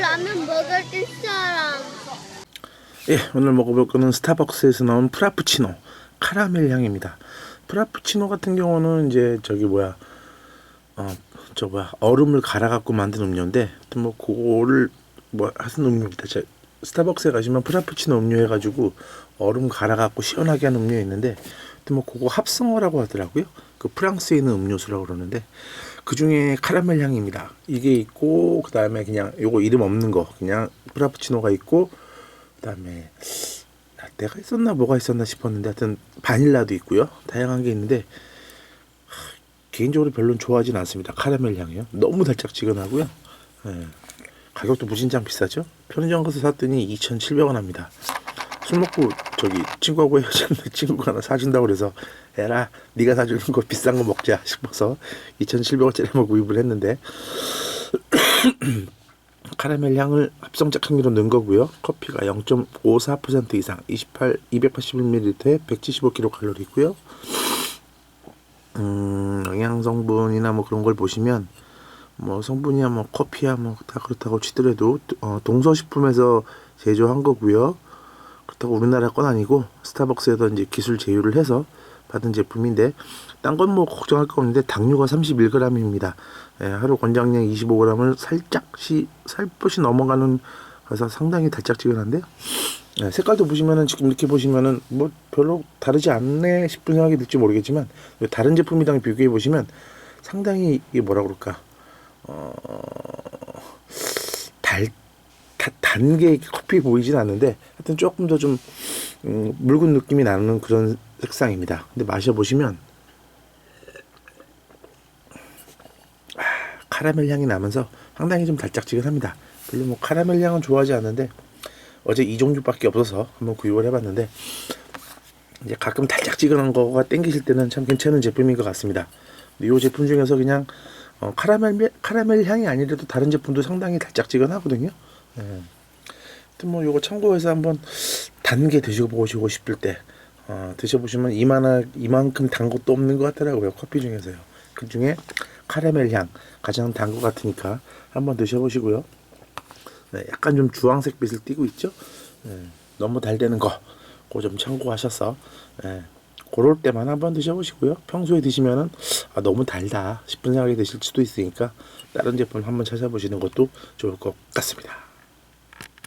라면 먹을 사람. 예, 오늘 먹어볼 거는 스타벅스에서 나온 프라푸치노 카라멜 향입니다. 프라푸치노 같은 경우는 이제 저기 뭐야, 어, 저 뭐야 얼음을 갈아 갖고 만든 음료인데, 뭐 그거를 뭐 하는 음료입니다. 저 스타벅스에 가시면 프라푸치노 음료 해가지고 얼음 갈아 갖고 시원하게 하는 음료 있는데, 하여튼 뭐 그거 합성어라고 하더라고요. 그 프랑스에 있는 음료수라고 그러는데 그 중에 카라멜 향입니다. 이게 있고 그 다음에 그냥 요거 이름 없는 거 그냥 프라푸치노가 있고 그 다음에 라떼가 있었나 뭐가 있었나 싶었는데 하여튼 바닐라도 있고요 다양한 게 있는데 하, 개인적으로 별로 좋아하진 않습니다 카라멜 향이요 너무 달짝지근하고요 예. 가격도 무진장 비싸죠 편의점 가서 샀더니 2,700원 합니다 술 먹고 저기 친구하고 헤어졌는데 친구가 하나 사준다고 그래서 에라 네가 사주는 거 비싼 거 먹자 싶어서 2,700원짜리 뭐 구입을 했는데 카라멜 향을 합성적 향미로 넣은 거고요. 커피가 0.54% 이상, 28, 281ml에 175kcal 있고요. 음, 영양 성분이나 뭐 그런 걸 보시면 뭐 성분이야 뭐 커피야 뭐 다 그렇다고 치더라도 어, 동서식품에서 제조한 거고요. 그렇다고 우리나라 건 아니고 스타벅스에서 이제 기술 제휴를 해서 받은 제품인데 딴 건 뭐 걱정할 거 없는데 당류가 31g입니다. 예, 하루 권장량 25g을 살짝 시 살포시 넘어가는 그래서 상당히 달짝지근한데요. 예, 색깔도 보시면은 지금 이렇게 보시면은 뭐 별로 다르지 않네 싶은 생각이 들지 모르겠지만 다른 제품이랑 비교해 보시면 상당히 이게 뭐라 그럴까 어, 달 다- 단 게 커피 보이진 않는데 하여튼 조금 더좀 음, 묽은 느낌이 나는 그런 색상입니다. 근데 마셔보시면 아, 카라멜 향이 나면서 상당히 좀 달짝지근합니다. 별로 뭐 카라멜 향은 좋아하지 않는데 어제 이 종류밖에 없어서 한번 구입을 해봤는데 이제 가끔 달짝지근한 거가 땡기실 때는 참 괜찮은 제품인 것 같습니다. 이 제품 중에서 그냥 어, 카라멜 카라멜 향이 아니라도 다른 제품도 상당히 달짝지근하거든요. 예. 하여튼 뭐 요거 참고해서 한번 단 게 드셔보시고 싶을 때 어, 드셔보시면 이만하, 이만큼 단 것도 없는 것 같더라고요 커피 중에서요. 그 중에 카라멜 향 가장 단 것 같으니까 한번 드셔보시고요. 네, 약간 좀 주황색 빛을 띠고 있죠? 네, 너무 달대는 거 그거 좀 참고하셔서 네, 그럴 때만 한번 드셔보시고요. 평소에 드시면은 아, 너무 달다 싶은 생각이 드실 수도 있으니까 다른 제품 한번 찾아보시는 것도 좋을 것 같습니다